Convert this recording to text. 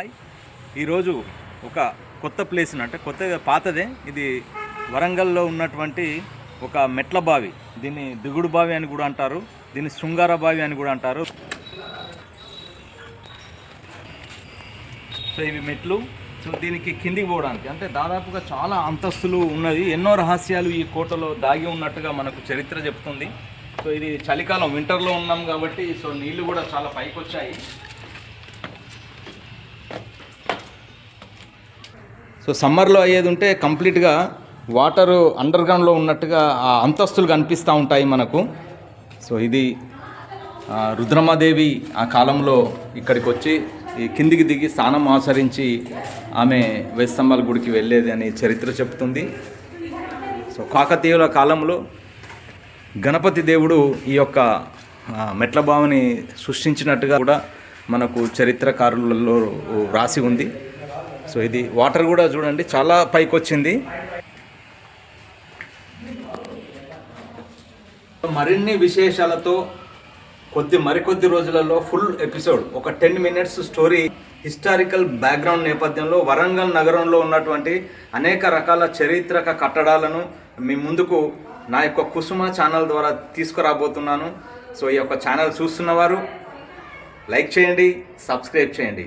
Hi ఈరోజు ఒక కొత్త ప్లేస్ అంటే కొత్త పాతదే. ఇది వరంగల్లో ఉన్నటువంటి ఒక మెట్ల బావి. దీన్ని దిగుడు బావి అని కూడా అంటారు. దీన్ని శృంగార బావి అని కూడా అంటారు. సో ఇవి మెట్లు. సో దీనికి కిందికి పోవడానికి అంటే దాదాపుగా చాలా అంతస్తులు ఉన్నది. ఎన్నో రహస్యాలు ఈ కోటలో దాగి ఉన్నట్టుగా మనకు చరిత్ర చెప్తుంది. సో ఇది చలికాలం వింటర్లో ఉన్నాం కాబట్టి సో నీళ్ళు కూడా చాలా పైకి వచ్చాయి సో సమ్మర్లో అయ్యేది ఉంటే కంప్లీట్గా వాటర్ అండర్ గ్రౌండ్లో ఉన్నట్టుగా ఆ అంతస్తులు కనిపిస్తూ ఉంటాయి మనకు. సో ఇది ఆ, రుద్రమాదేవి ఆ కాలంలో ఇక్కడికి వచ్చి ఈ కిందికి దిగి స్నానం ఆచరించి ఆమె వేస్తంభాల గుడికి వెళ్ళేది అని చరిత్ర చెప్తుంది. సో కాకతీయుల కాలంలో గణపతి దేవుడు ఈ యొక్క మెట్ల బావిని సృష్టించినట్టుగా కూడా మనకు చరిత్రకారులలో రాసి ఉంది. సో ఇది వాటర్ కూడా చూడండి చాలా పైకి వచ్చింది మరిన్ని విశేషాలతో కొద్ది మరికొద్ది రోజులలో ఫుల్ ఎపిసోడ్ ఒక ten minutes story historical background నేపథ్యంలో వరంగల్ నగరంలో ఉన్నటువంటి అనేక రకాల చరిత్రక కట్టడాలను మీ ముందుకు నా యొక్క కుసుమ ఛానల్ ద్వారా తీసుకురాబోతున్నాను. సో ఈ యొక్క ఛానల్ చూస్తున్నవారు లైక్ చేయండి సబ్స్క్రైబ్ చేయండి.